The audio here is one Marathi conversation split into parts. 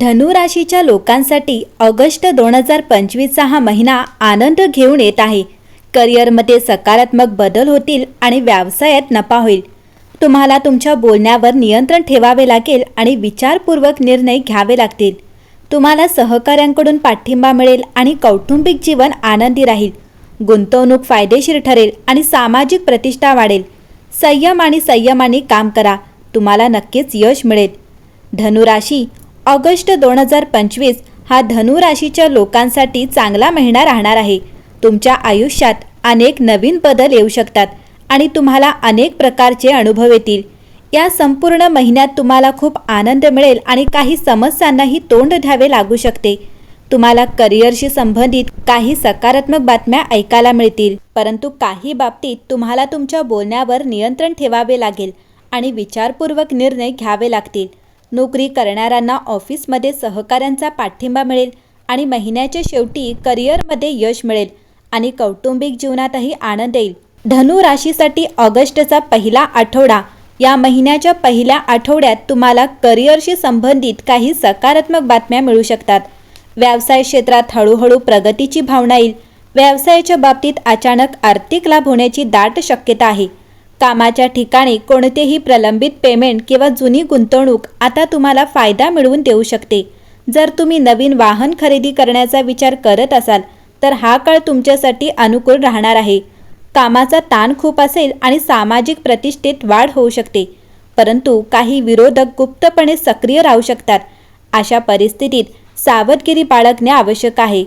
धनुराशीच्या लोकांसाठी ऑगस्ट दोन हजार पंचवीसचा हा महिना आनंद घेऊन येत आहे. करिअरमध्ये सकारात्मक बदल होतील आणि व्यवसायात नफा होईल. तुम्हाला तुमच्या बोलण्यावर नियंत्रण ठेवावे लागेल आणि विचारपूर्वक निर्णय घ्यावे लागतील. तुम्हाला सहकाऱ्यांकडून पाठिंबा मिळेल आणि कौटुंबिक जीवन आनंदी राहील. गुंतवणूक फायदेशीर ठरेल आणि सामाजिक प्रतिष्ठा वाढेल. संयम आणि संयमाने काम करा. तुम्हाला नक्कीच यश मिळेल. धनुराशी ऑगस्ट दोन हजार पंचवीस हा धनुराशीच्या लोकांसाठी चांगला महिना राहणार आहे. तुमच्या आयुष्यात अनेक नवीन बदल येऊ शकतात आणि तुम्हाला अनेक प्रकारचे अनुभव येतील. या संपूर्ण महिन्यात तुम्हाला खूप आनंद मिळेल आणि काही समस्यांनाही तोंड द्यावे लागू शकते. तुम्हाला करिअरशी संबंधित काही सकारात्मक बातम्या ऐकायला मिळतील परंतु काही बाबतीत तुम्हाला तुमच्या बोलण्यावर नियंत्रण ठेवावे लागेल आणि विचारपूर्वक निर्णय घ्यावे लागतील. नोकरी करणाऱ्यांना ऑफिसमध्ये सहकाऱ्यांचा पाठिंबा मिळेल आणि महिन्याच्या शेवटी करिअरमध्ये यश मिळेल आणि कौटुंबिक जीवनातही आनंद येईल. धनु राशीसाठी ऑगस्टचा पहिला आठवडा. या महिन्याच्या पहिल्या आठवड्यात तुम्हाला करिअरशी संबंधित काही सकारात्मक बातम्या मिळू शकतात. व्यवसाय क्षेत्रात हळूहळू प्रगतीची भावना येईल. व्यवसायाच्या बाबतीत अचानक आर्थिक लाभ होण्याची दाट शक्यता आहे. कामाच्या ठिकाणी कोणतेही प्रलंबित पेमेंट किंवा जुनी गुंतवणूक आता तुम्हाला फायदा मिळवून देऊ शकते. जर तुम्ही नवीन वाहन खरेदी करण्याचा विचार करत असाल तर हा काळ तुमच्यासाठी अनुकूल राहणार आहे. कामाचा ताण खूप असेल आणि सामाजिक प्रतिष्ठेत वाढ होऊ शकते. परंतु काही विरोधक गुप्तपणे सक्रिय राहू शकतात. अशा परिस्थितीत सावधगिरी बाळगणे आवश्यक आहे.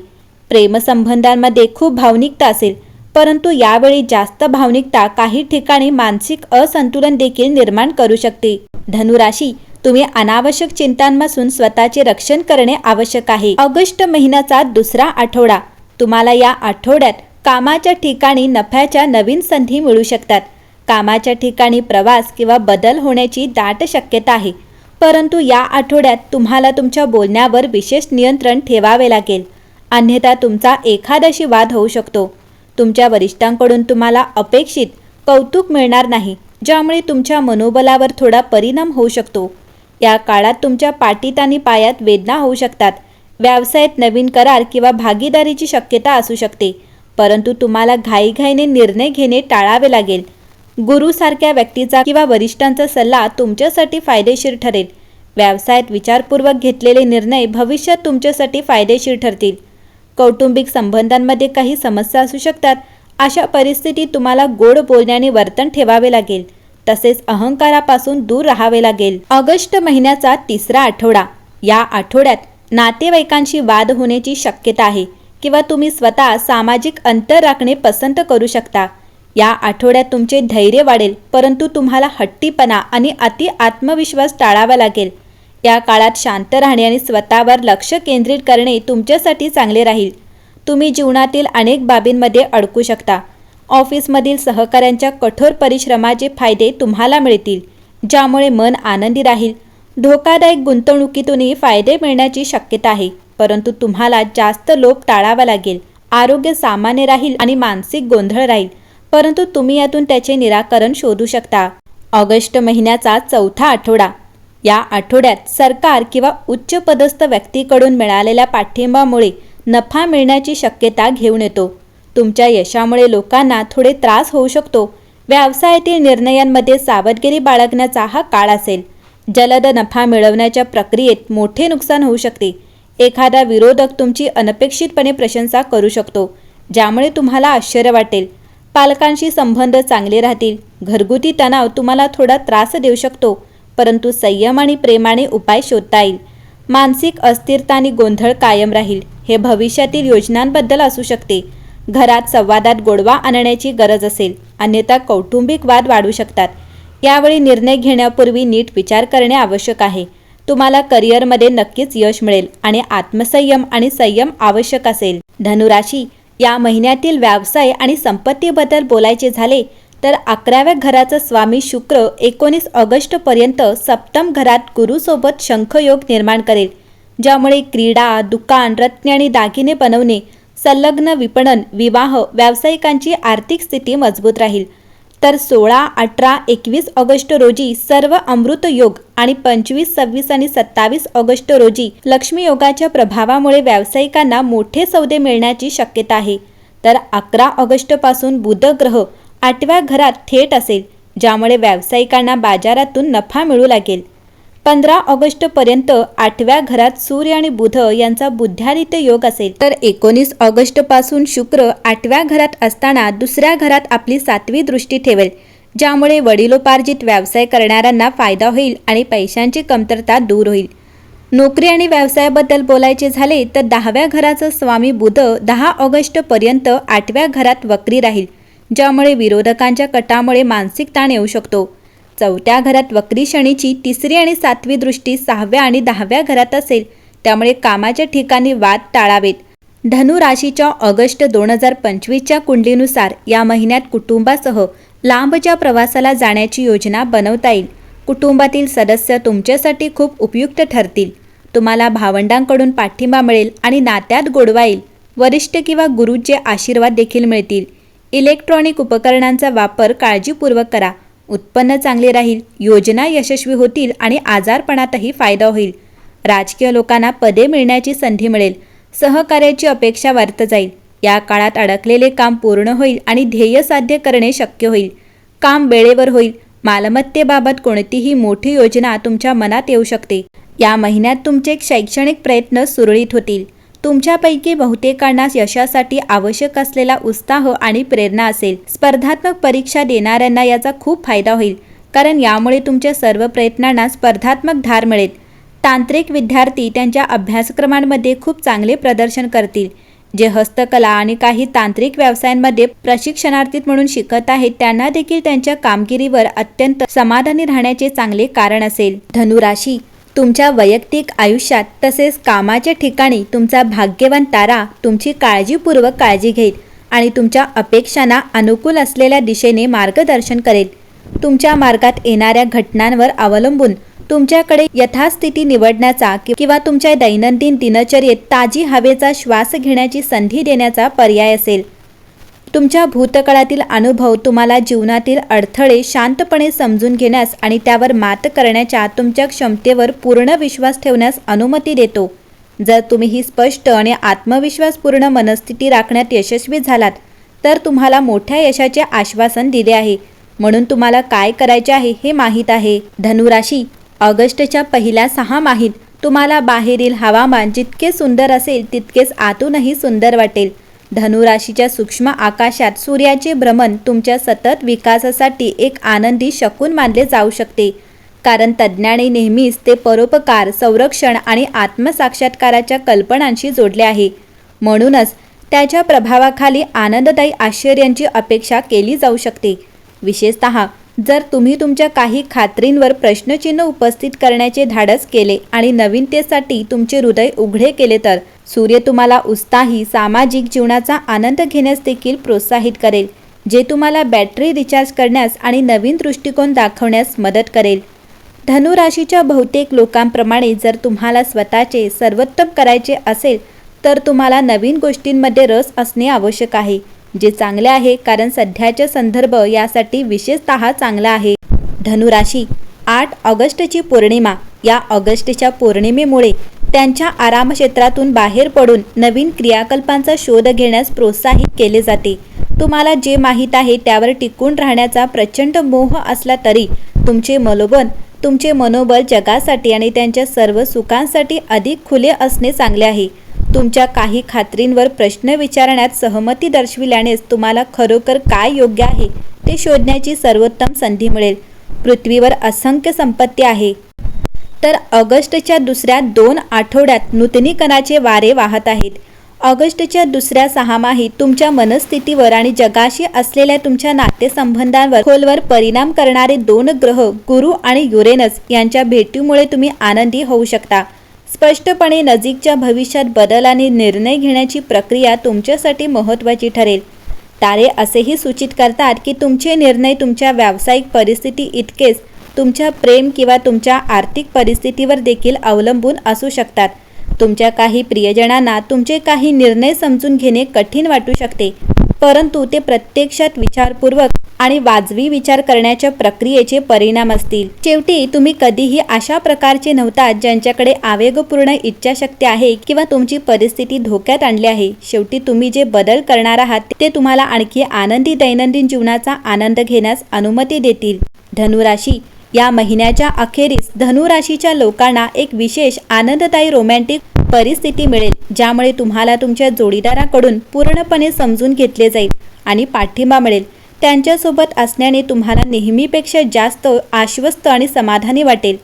प्रेमसंबंधांमध्ये खूप भावनिकता असेल. परंतु यावेळी जास्त भावनिकता काही ठिकाणी मानसिक असंतुलन देखील निर्माण करू शकते. धनुराशी तुम्ही अनावश्यक चिंतांपासून स्वतःचे रक्षण करणे आवश्यक आहे. ऑगस्ट महिन्याचा दुसरा आठवडा. तुम्हाला या आठवड्यात कामाच्या ठिकाणी नफ्याच्या नवीन संधी मिळू शकतात. कामाच्या ठिकाणी प्रवास किंवा बदल होण्याची दाट शक्यता आहे. परंतु या आठवड्यात तुम्हाला तुमच्या बोलण्यावर विशेष नियंत्रण ठेवावे लागेल. अन्यथा तुमचा एखाद्याशी वाद होऊ शकतो. तुमच्या वरिष्ठांकडून तुम्हाला अपेक्षित कौतुक मिळणार नाही ज्यामुळे तुमच्या मनोबलावर थोडा परिणाम होऊ शकतो. या काळात तुमच्या पाटीत आणि पायात वेदना होऊ शकतात. व्यवसायात नवीन करार किंवा भागीदारीची शक्यता असू शकते परंतु तुम्हाला घाईघाईने निर्णय घेणे टाळावे लागेल. गुरुसारख्या व्यक्तीचा किंवा वरिष्ठांचा सल्ला तुमच्यासाठी फायदेशीर ठरेल. व्यवसायात विचारपूर्वक घेतलेले निर्णय भविष्यात तुमच्यासाठी फायदेशीर ठरतील. कौटुंबिक संबंधांमध्ये काही समस्या असू शकतात. अशा परिस्थितीत तुम्हाला गोड बोलण्याने वर्तन ठेवावे लागेल. तसेच अहंकारापासून दूर राहावे लागेल. ऑगस्ट महिन्याचा तिसरा आठवडा. या आठवड्यात नातेवाईकांशी वाद होण्याची शक्यता आहे किंवा तुम्ही स्वतः सामाजिक अंतर राखणे पसंत करू शकता. या आठवड्यात तुमचे धैर्य वाढेल परंतु तुम्हाला हट्टीपणा आणि अति आत्मविश्वास टाळावा लागेल. या काळात शांत राहणे आणि स्वतःवर लक्ष केंद्रित करणे तुमच्यासाठी चांगले राहील. तुम्ही जीवनातील अनेक बाबींमध्ये अडकू शकता. ऑफिसमधील सहकाऱ्यांच्या कठोर परिश्रमाचे फायदे तुम्हाला मिळतील ज्यामुळे मन आनंदी राहील. धोकादायक गुंतवणुकीतूनही फायदे मिळण्याची शक्यता आहे परंतु तुम्हाला जास्त लोक टाळावा लागेल. आरोग्य सामान्य राहील आणि मानसिक गोंधळ राहील परंतु तुम्ही यातून त्याचे निराकरण शोधू शकता. ऑगस्ट महिन्याचा चौथा आठवडा या आठवड्यात सरकार किंवा उच्चपदस्थ व्यक्तीकडून मिळालेल्या पाठिंबामुळे नफा मिळण्याची शक्यता घेऊन येतो. तुमच्या यशामुळे लोकांना थोडे त्रास होऊ शकतो. व्यवसायातील निर्णयांमध्ये सावधगिरी बाळगण्याचा हा काळ असेल. जलद नफा मिळवण्याच्या प्रक्रियेत मोठे नुकसान होऊ शकते. एखादा विरोधक तुमची अनपेक्षितपणे प्रशंसा करू शकतो ज्यामुळे तुम्हाला आश्चर्य वाटेल. पालकांशी संबंध चांगले राहतील. घरगुती तणाव तुम्हाला थोडा त्रास देऊ शकतो. परंतु संयम आणि प्रेमाने उपाय शोधता येईल. मानसिक अस्थिरता आणि गोंधळ कायम राहील. हे भविष्यातील योजनांबद्दल असू शकते. घरात संवादात गोडवा आणण्याची गरज असेल. अन्यथा कौटुंबिक वाद वाढू शकतात. यावेळी निर्णय घेण्यापूर्वी नीट विचार करणे आवश्यक आहे. तुम्हाला करिअरमध्ये नक्कीच यश मिळेल आणि आत्मसंयम आणि संयम आवश्यक असेल. धनुराशी या महिन्यातील व्यवसाय आणि संपत्तीबद्दल बोलायचे झाले तर अकराव्या घराचा स्वामी शुक्र एकोणीस ऑगस्टपर्यंत सप्तम घरात गुरुसोबत शंखयोग निर्माण करेल ज्यामुळे क्रीडा दुकान रत्ने आणि दागिने बनवणे संलग्न विपणन विवाह व्यावसायिकांची आर्थिक स्थिती मजबूत राहील. तर सोळा अठरा एकवीस ऑगस्ट रोजी सर्व अमृत योग आणि पंचवीस सव्वीस आणि सत्तावीस ऑगस्ट रोजी लक्ष्मी योगाच्या प्रभावामुळे व्यावसायिकांना मोठे सौदे मिळण्याची शक्यता आहे. तर अकरा ऑगस्टपासून बुध ग्रह आठव्या घरात थेट असेल ज्यामुळे व्यावसायिकांना बाजारातून नफा मिळू लागेल. पंधरा ऑगस्टपर्यंत आठव्या घरात सूर्य आणि बुध यांचा बुद्ध्यादित्य योग असेल. तर एकोणीस ऑगस्टपासून शुक्र आठव्या घरात असताना दुसऱ्या घरात आपली सातवी दृष्टी ठेवेल ज्यामुळे वडिलोपार्जित व्यवसाय करणाऱ्यांना फायदा होईल आणि पैशांची कमतरता दूर होईल. नोकरी आणि व्यवसायाबद्दल बोलायचे झाले तर दहाव्या घराचं स्वामी बुध दहा ऑगस्टपर्यंत आठव्या घरात वक्री राहील. ज्यामुळे विरोधकांच्या कटामुळे मानसिक ताण येऊ शकतो. चौथ्या घरात वक्री शनीची तिसरी आणि सातवी दृष्टी सहाव्या आणि दहाव्या घरात असेल त्यामुळे कामाच्या ठिकाणी वाद टाळावेत. धनु राशीच्या ऑगस्ट दोन हजार पंचवीसच्या कुंडलीनुसार या महिन्यात कुटुंबासह लांबच्या प्रवासाला जाण्याची योजना बनवता येईल. कुटुंबातील सदस्य तुमच्यासाठी खूप उपयुक्त ठरतील. तुम्हाला भावंडांकडून पाठिंबा मिळेल आणि नात्यात गोडवा येईल. वरिष्ठ किंवा गुरुचे आशीर्वाद देखील मिळतील. इलेक्ट्रॉनिक उपकरणांचा वापर काळजीपूर्वक करा. उत्पन्न चांगले राहील योजना यशस्वी होतील आणि आजारपणातही फायदा होईल. राजकीय लोकांना पदे मिळण्याची संधी मिळेल. सहकार्याची अपेक्षा वर्त जाईल. या काळात अडकलेले काम पूर्ण होईल आणि ध्येय साध्य करणे शक्य होईल. काम वेळेवर होईल. मालमत्तेबाबत कोणतीही मोठी योजना तुमच्या मनात येऊ शकते. या महिन्यात तुमचे शैक्षणिक प्रयत्न सुरळीत होतील. तुमच्यापैकी बहुतेकांना यशासाठी आवश्यक असलेला उत्साह आणि प्रेरणा असेल. स्पर्धात्मक परीक्षा देणाऱ्यांना याचा खूप फायदा होईल. कारण यामुळे तुमच्या सर्व प्रयत्नांना स्पर्धात्मक धार मिळेल. तांत्रिक विद्यार्थी त्यांच्या अभ्यासक्रमांमध्ये खूप चांगले प्रदर्शन करतील. जे हस्तकला आणि काही तांत्रिक व्यवसायांमध्ये प्रशिक्षणार्थी म्हणून शिकत आहेत त्यांना देखील त्यांच्या कामगिरीवर अत्यंत समाधानी राहण्याचे चांगले कारण असेल. धनुराशी तुमच्या वैयक्तिक आयुष्यात तसेच कामाच्या ठिकाणी तुमचा भाग्यवान तारा तुमची काळजीपूर्वक काळजी घेईल आणि तुमच्या अपेक्षांना अनुकूल असलेल्या दिशेने मार्गदर्शन करेल. तुमच्या मार्गात येणाऱ्या घटनांवर अवलंबून तुमच्याकडे यथास्थिती निवडण्याचा किंवा तुमच्या दैनंदिन दिनचर्येत ताजी हवेचा श्वास घेण्याची संधी देण्याचा पर्याय असेल. तुमच्या भूतकाळातील अनुभव तुम्हाला जीवनातील अडथळे शांतपणे समजून घेण्यास आणि त्यावर मात करण्याच्या तुमच्या क्षमतेवर पूर्ण विश्वास ठेवण्यास अनुमती देतो. जर तुम्ही ही स्पष्ट आणि आत्मविश्वासपूर्ण मनस्थिती राखण्यात यशस्वी झालात तर तुम्हाला मोठ्या यशाचे आश्वासन दिले आहे. म्हणून तुम्हाला काय करायचे आहे हे माहीत आहे. धनुराशी ऑगस्टच्या पहिल्या सहा माहीत तुम्हाला बाहेरील हवामान जितके सुंदर असेल तितकेच आतूनही सुंदर वाटेल. धनुराशीच्या सूक्ष्म आकाशात सूर्याचे भ्रमण तुमच्या सतत विकासासाठी एक आनंदी शकून मानले जाऊ शकते. कारण तज्ज्ञाने नेहमीच ते परोपकार संरक्षण आणि आत्मसाक्षात्काराच्या कल्पनांशी जोडले आहे. म्हणूनच त्याच्या प्रभावाखाली आनंददायी आश्चर्यांची अपेक्षा केली जाऊ शकते. विशेषत जर तुम्ही तुमच्या काही खात्रींवर प्रश्नचिन्ह उपस्थित करण्याचे धाडस केले आणि नवीनतेसाठी तुमचे हृदय उघडे केले तर सूर्य तुम्हाला उत्साही सामाजिक जीवनाचा आनंद घेण्यास देखील प्रोत्साहित करेल जे तुम्हाला बॅटरी रिचार्ज करण्यास आणि नवीन दृष्टिकोन दाखवण्यास मदत करेल. धनुराशीच्या बहुतेक लोकांप्रमाणे जर तुम्हाला स्वतःचे सर्वोत्तम करायचे असेल तर तुम्हाला नवीन गोष्टींमध्ये रस असणे आवश्यक आहे. जे चांगले आहे कारण सध्याचे संदर्भ यासाठी विशेषतः चांगला आहे. धनुराशी आठ ऑगस्टची पौर्णिमा. या ऑगस्टच्या पौर्णिमेमुळे त्यांच्या आरामक्षेत्रातून बाहेर पडून नवीन क्रियाकल्पांचा शोध घेण्यास प्रोत्साहित केले जाते. तुम्हाला जे माहीत आहे त्यावर टिकून राहण्याचा प्रचंड मोह असला तरी तुमचे मनोबल तुमचे मनोबल जगासाठी आणि त्यांच्या सर्व सुखांसाठी अधिक खुले असणे चांगले आहे. तुमच्या काही खात्रींवर प्रश्न विचारण्यात सहमती दर्शविल्यानेच तुम्हाला खरोखर काय योग्य आहे ते शोधण्याची सर्वोत्तम संधी मिळेल. पृथ्वीवर असंख्य संपत्ती आहे. तर ऑगस्टच्या दुसऱ्या दोन आठवड्यात नूतनीकरणाचे वारे वाहत आहेत. ऑगस्टच्या दुसऱ्या सहामाहीत तुमच्या मनस्थितीवर आणि जगाशी असलेल्या तुमच्या नातेसंबंधांवर खोलवर परिणाम करणारे दोन ग्रह गुरु आणि युरेनस यांच्या भेटीमुळे तुम्ही आनंदी होऊ शकता. स्पष्टपणे नजीकच्या भविष्यात बदल आणि निर्णय घेण्याची प्रक्रिया तुमच्यासाठी महत्त्वाची ठरेल. तारे असेही सूचित करतात की तुमचे निर्णय तुमच्या व्यावसायिक परिस्थिती इतकेच तुमच्या प्रेम किंवा तुमच्या आर्थिक परिस्थितीवर देखील अवलंबून असू शकतात. तुमच्या काही प्रियजनांना तुमचे काही निर्णय समजून घेणे कठीण वाटू शकते. परंतु ते प्रत्यक्षात विचारपूर्वक आणि वाजवी विचार करण्याच्या प्रक्रियेचे परिणाम असतील. शेवटी तुम्ही कधीही अशा प्रकारचे नव्हतात ज्यांच्याकडे आवेगपूर्ण इच्छाशक्ती आहे किंवा तुमची परिस्थिती धोक्यात आणली आहे. शेवटी तुम्ही जे बदल करणार आहात ते तुम्हाला आणखी आनंदी दैनंदिन जीवनाचा आनंद घेण्यास अनुमती देतील. धनुराशी. या महिन्याच्या अखेरीस धनुराशीच्या लोकांना एक विशेष आनंददायी रोमॅन्टिक परिस्थिती मिळेल ज्यामुळे तुम्हाला तुमच्या जोडीदाराकडून पूर्णपणे समजून घेतले जाईल आणि पाठिंबा मिळेल. त्यांच्यासोबत असण्याने तुम्हाला नेहमीपेक्षा जास्त आश्वस्त आणि समाधानी वाटेल.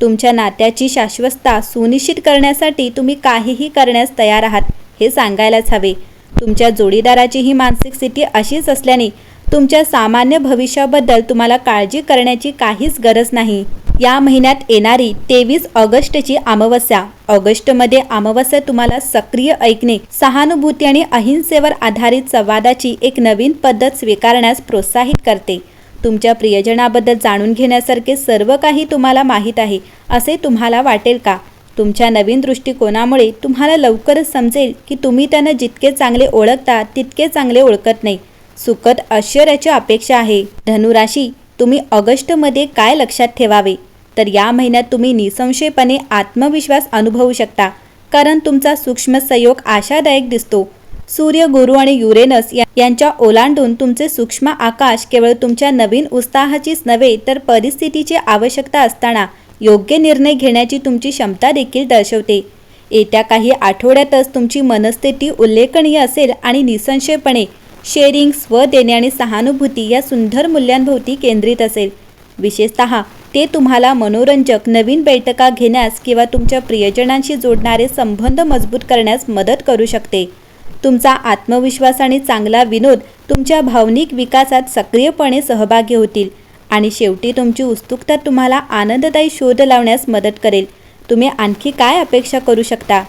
तुमच्या नात्याची शाश्वतता सुनिश्चित करण्यासाठी तुम्ही काहीही करण्यास तयार आहात हे सांगायलाच हवे. तुमच्या जोडीदाराची ही मानसिक स्थिती अशीच असल्याने तुमच्या सामान्य भविष्याबद्दल तुम्हाला काळजी करण्याची काहीच गरज नाही. या महिन्यात येणारी तेवीस ऑगस्टची अमावस्या. ऑगस्टमध्ये अमावस्या तुम्हाला सक्रिय ऐकणे सहानुभूती आणि अहिंसेवर आधारित संवादाची एक नवीन पद्धत स्वीकारण्यास प्रोत्साहित करते. तुमच्या प्रियजनाबद्दल जाणून घेण्यासारखे सर्व काही तुम्हाला माहीत आहे असे तुम्हाला वाटेल का? तुमच्या नवीन दृष्टिकोनामुळे तुम्हाला लवकरच समजेल की तुम्ही त्यांना जितके चांगले ओळखता तितके चांगले ओळखत नाही. सुखद आश्चर्याची अपेक्षा आहे. धनुराशी तुम्ही ऑगस्टमध्ये काय लक्षात ठेवावे? तर या महिन्यात तुम्ही निसंशयपणे आत्मविश्वास अनुभवू शकता कारण तुमचा सूक्ष्म संयोग आशादायक दिसतो. सूर्य गुरु आणि युरेनस यांच्या ओलांडून तुमचे सूक्ष्म आकाश केवळ तुमच्या नवीन उत्साहाचीच नव्हे तर परिस्थितीची आवश्यकता असताना योग्य निर्णय घेण्याची तुमची क्षमता देखील दर्शवते. येत्या काही आठवड्यातच तुमची मनस्थिती उल्लेखनीय असेल आणि निसंशयपणे शेअरिंग स्व देणे आणि सहानुभूती या सुंदर मूल्यांभोवती केंद्रित असेल. विशेषतः ते तुम्हाला मनोरंजक नवीन बैठका घेण्यास किंवा तुमच्या प्रियजनांशी जोडणारे संबंध मजबूत करण्यास मदत करू शकते. तुमचा आत्मविश्वास आणि चांगला विनोद तुमच्या भावनिक विकासात सक्रियपणे सहभागी होतील आणि शेवटी तुमची उत्सुकता तुम्हाला आनंददायी शोध लावण्यास मदत करेल. तुम्ही आणखी काय अपेक्षा करू शकता?